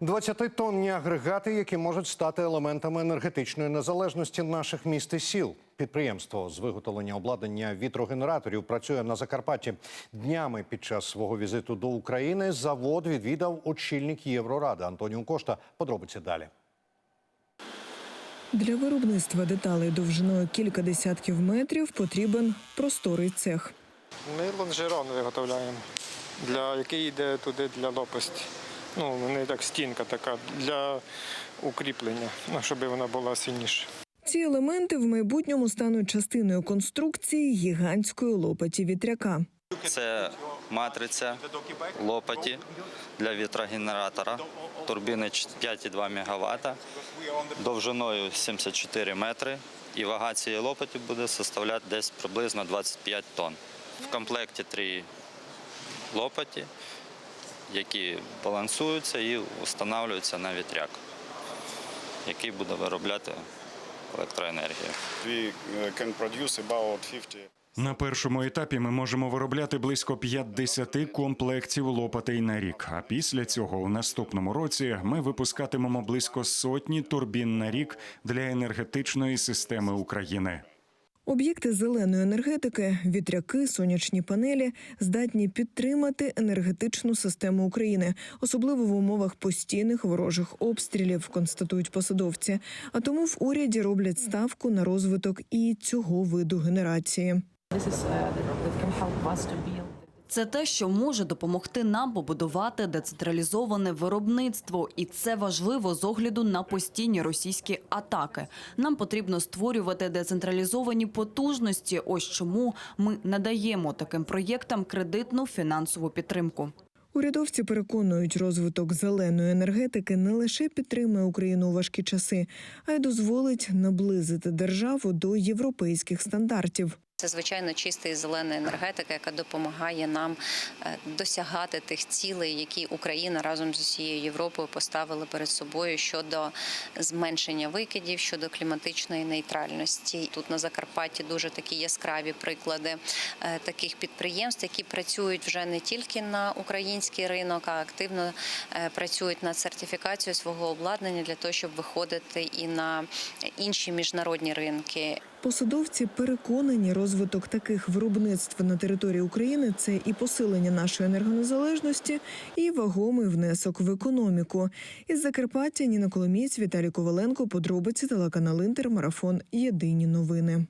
20-тонні агрегати, які можуть стати елементами енергетичної незалежності наших міст і сіл. Підприємство з виготовлення обладнання вітрогенераторів працює на Закарпатті. Днями під час свого візиту до України завод відвідав очільник Євроради Антоніо Кошта. Подробиці далі. Для виробництва деталей довжиною кілька десятків метрів потрібен просторий цех. Ми лонжерон виготовляємо, для, який йде туди для лопасті. Ну, не так стінка така для укріплення, ну, щоб вона була сильніша. Ці елементи в майбутньому стануть частиною конструкції гігантської лопаті вітряка. Це матриця лопаті для вітрогенератора, турбіни 5,2 МВт, довжиною 74 метри. І вага цієї лопаті буде составляти десь приблизно 25 тонн. В комплекті три лопаті, які балансуються і встановлюються на вітряк, який буде виробляти електроенергію. we uh, can produce about 50 На першому етапі ми можемо виробляти близько 50 комплектів лопатей на рік. А після цього, у наступному році, ми випускатимемо близько сотні турбін на рік для енергетичної системи України. Об'єкти зеленої енергетики, вітряки, сонячні панелі здатні підтримати енергетичну систему України, особливо в умовах постійних ворожих обстрілів, констатують посадовці. А тому в уряді роблять ставку на розвиток і цього виду генерації. Це те, що може допомогти нам побудувати децентралізоване виробництво, і це важливо з огляду на постійні російські атаки. Нам потрібно створювати децентралізовані потужності. Ось чому ми надаємо таким проєктам кредитну фінансову підтримку. Урядовці переконують, розвиток зеленої енергетики не лише підтримує Україну у важкі часи, а й дозволить наблизити державу до європейських стандартів. Це звичайно чиста і зелена енергетика, яка допомагає нам е, досягати тих цілей, які Україна разом з усією Європою поставила перед собою щодо зменшення викидів, щодо кліматичної нейтральності. Тут на Закарпатті дуже такі яскраві приклади е, таких підприємств, які працюють вже не тільки на український ринок, а активно е, працюють над сертифікацією свого обладнання для того, щоб виходити і на інші міжнародні ринки. Посадовці переконані, розвиток таких виробництв на території України це і посилення нашої енергонезалежності, і вагомий внесок в економіку. Із Закарпаття Ніна Коломієць, Віталій Коваленко, подробиці телеканал Інтер, марафон Єдині новини.